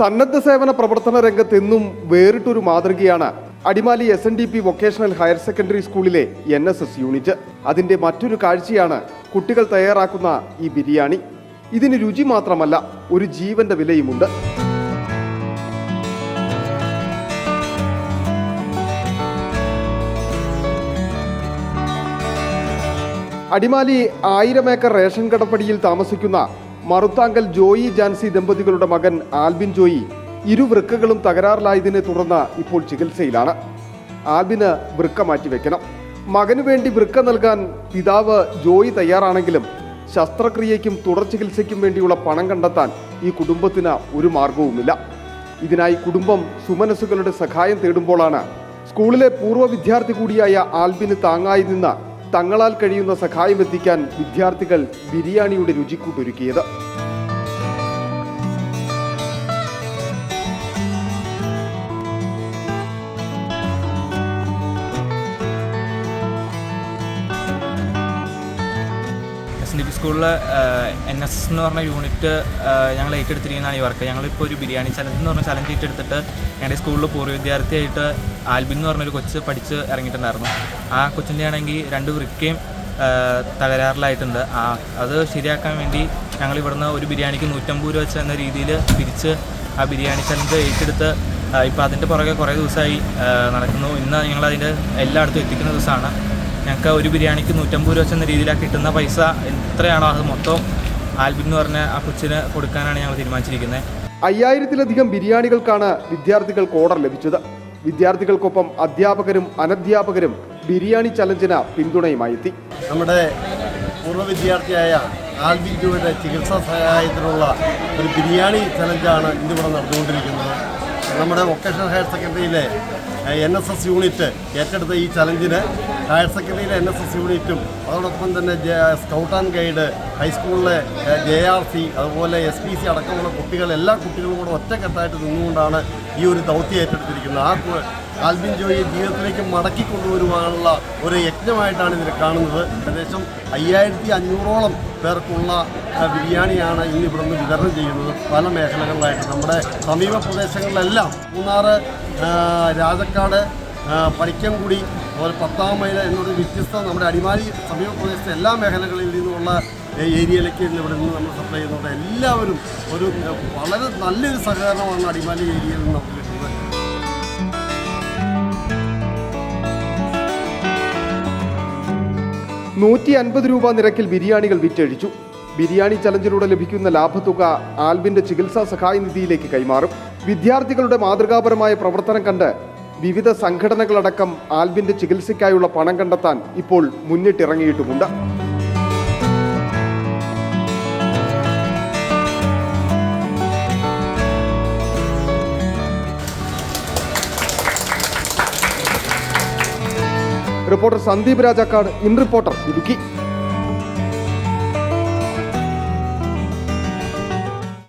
സന്നദ്ധ സേവന പ്രവർത്തന രംഗത്ത് എന്നും വേറിട്ടൊരു മാതൃകയാണ് Adimali S N D P vocational higher secondary സ്കൂളിലെ എൻ എസ് എസ് യൂണിറ്റ് അതിന്റെ മറ്റൊരു കാഴ്ചയാണ് കുട്ടികൾ തയ്യാറാക്കുന്ന ഈ ബിരിയാണി. ഇതിന് രുചി മാത്രമല്ല ഒരു ജീവന്റെ വിലയുമുണ്ട്. അടിമാലി ആയിരം ഏക്കർ റേഷൻ കടപ്പടിയിൽ താമസിക്കുന്ന മറുത്താങ്കൽ ജോയി ജാൻസി ദമ്പതികളുടെ മകൻ ആൽബിൻ ജോയി ഇരു വൃക്കകളും തകരാറിലായതിനെ തുടർന്ന് ഇപ്പോൾ ചികിത്സയിലാണ്. ആൽബിന് വൃക്ക മാറ്റിവെക്കണം മകനു വേണ്ടി വൃക്ക നൽകാൻ പിതാവ് ജോയി തയ്യാറാണെങ്കിലും ശസ്ത്രക്രിയയ്ക്കും തുടർ ചികിത്സയ്ക്കും വേണ്ടിയുള്ള പണം കണ്ടെത്താൻ ഈ കുടുംബത്തിന് ഒരു മാർഗവുമില്ല. ഇതിനായി കുടുംബം സുമനസ്സുകളുടെ സഹായം തേടുമ്പോഴാണ് സ്കൂളിലെ പൂർവ വിദ്യാർത്ഥി കൂടിയായ ആൽബിന് താങ്ങായി നിന്ന് തങ്ങളാൽ കഴിയുന്ന സഹായം എത്തിക്കാൻ വിദ്യാർത്ഥികൾ ബിരിയാണിയുടെ രുചിക്കൂട്ടൊരുക്കിയത്. സ്കൂളിൽ എൻ എസ് എസ് എന്ന് പറഞ്ഞ യൂണിറ്റ് ഞങ്ങൾ ഏറ്റെടുത്തിരിക്കുന്നതാണ് ഈ വർക്ക്. ഞങ്ങളിപ്പോൾ ഒരു ബിരിയാണി ചലഞ്ച് എന്ന് പറഞ്ഞ ചലഞ്ച് ഏറ്റെടുത്തിട്ട് ഞങ്ങളുടെ സ്കൂളിൽ പൂർവ വിദ്യാർത്ഥിയായിട്ട് ആൽബിൻ എന്ന് പറഞ്ഞൊരു കൊച്ച് പഠിച്ച് ഇറങ്ങിയിട്ടുണ്ടായിരുന്നു. ആ കൊച്ചിന്റെ ആണെങ്കിൽ രണ്ട് വൃക്കയും തകരാറിലായിട്ടുണ്ട്. ആ അത് ശരിയാക്കാൻ വേണ്ടി ഞങ്ങൾ ഇവിടുന്ന് ഒരു ബിരിയാണിക്ക് നൂറ്റമ്പത് രൂപ വെച്ച് എന്ന രീതിയിൽ പിരിച്ച് ആ ബിരിയാണി ചലഞ്ച് ഏറ്റെടുത്ത് ഇപ്പോൾ അതിന്റെ പുറകെ കുറേ ദിവസമായി നടക്കുന്നു. ഇന്ന് ഞങ്ങൾ അതിന്റെ എല്ലായിടത്തും എത്തിക്കുന്ന ദിവസമാണ്. ഞങ്ങൾക്ക് ഒരു ബിരിയാണിക്ക് നൂറ്റമ്പത് രൂപ എന്ന രീതിയിലാണ് കിട്ടുന്ന പൈസ. എത്രയാണോ അത് മൊത്തം ആൽബിൻ എന്ന് പറഞ്ഞ ആ കൊച്ചിന് കൊടുക്കാനാണ് ഞങ്ങൾ തീരുമാനിച്ചിരിക്കുന്നത്. അയ്യായിരത്തിലധികം ബിരിയാണികൾക്കാണ് വിദ്യാർത്ഥികൾക്ക് ഓർഡർ ലഭിച്ചത്. വിദ്യാർത്ഥികൾക്കൊപ്പം അധ്യാപകരും അനധ്യാപകരും ബിരിയാണി ചലഞ്ചിന് പിന്തുണയുമായി എത്തി നമ്മുടെ പൂർവ വിദ്യാർത്ഥിയായ ആൽബിൻ ജോയുടെ ചികിത്സാ സഹായത്തിനുള്ള ഒരു ബിരിയാണി ചലഞ്ചാണ് ഇന്നിവിടെ നടന്നുകൊണ്ടിരിക്കുന്നത്. നമ്മുടെ വൊക്കേഷണൽ ഹയർ സെക്കൻഡറിയിലെ എൻ എസ് എസ് യൂണിറ്റ് ഏറ്റെടുത്ത ഈ ചലഞ്ചിന് ഹയർ സെക്കൻഡറിയിലെ എൻ എസ് എസ് യൂണിറ്റും അതോടൊപ്പം തന്നെ സ്കൗട്ട് ആൻഡ് ഗൈഡ് ഹൈസ്കൂളിലെ ജെ ആർ സി അതുപോലെ എസ് പി സി അടക്കമുള്ള കുട്ടികൾ എല്ലാ കുട്ടികളും കൂടെ ഒറ്റക്കെട്ടായിട്ട് നിന്നുകൊണ്ടാണ് ഈ ഒരു ദൗത്യം ഏറ്റെടുത്തിരിക്കുന്നത്. ആ ആൽബിൻ ജോയിയെ ജീവിതത്തിലേക്ക് മടക്കി കൊണ്ടുവരുവാനുള്ള ഒരു യജ്ഞമായിട്ടാണ് ഇതിനെ കാണുന്നത്. ഏകദേശം അയ്യായിരത്തി അഞ്ഞൂറോളം പേർക്കുള്ള ബിരിയാണിയാണ് ഇന്ന് ഇവിടെ നിന്ന് വിതരണം ചെയ്യുന്നത് പല മേഖലകളിലായിട്ട്. നമ്മുടെ സമീപ പ്രദേശങ്ങളിലെല്ലാം മൂന്നാറ് രാജക്കാട് പരിക്കംകുടി അതുപോലെ പത്താം മൈൽ എന്നൊരു വ്യത്യസ്ത നമ്മുടെ അടിമാലി സമീപ പ്രദേശത്തെ എല്ലാ മേഖലകളിൽ നിന്നുമുള്ള ഏരിയയിലേക്ക് ഇവിടെ നിന്ന് നമ്മൾ സപ്ലൈ ചെയ്യുന്നുണ്ട് എല്ലാവരും ഒരു വളരെ നല്ലൊരു സഹകരണമാണ് അടിമാലി ഏരിയയിൽ നിന്ന് നമുക്ക് കിട്ടുന്നത്. നൂറ്റി അൻപത് രൂപ നിരക്കിൽ ബിരിയാണികൾ വിറ്റഴിച്ചു. ബിരിയാണി ചലഞ്ചിലൂടെ ലഭിക്കുന്ന ലാഭത്തുക ആൽബിന്റെ ചികിത്സാ സഹായ നിധിയിലേക്ക് കൈമാറും. വിദ്യാർത്ഥികളുടെ മാതൃകാപരമായ പ്രവർത്തനം കണ്ട് വിവിധ സംഘടനകളടക്കം ആൽബിന്റെ ചികിത്സയ്ക്കായുള്ള പണം കണ്ടെത്താൻ ഇപ്പോൾ മുന്നിട്ടിറങ്ങിയിട്ടുമുണ്ട്. Reporter Sandeep Rajakkad in reporter Idukki.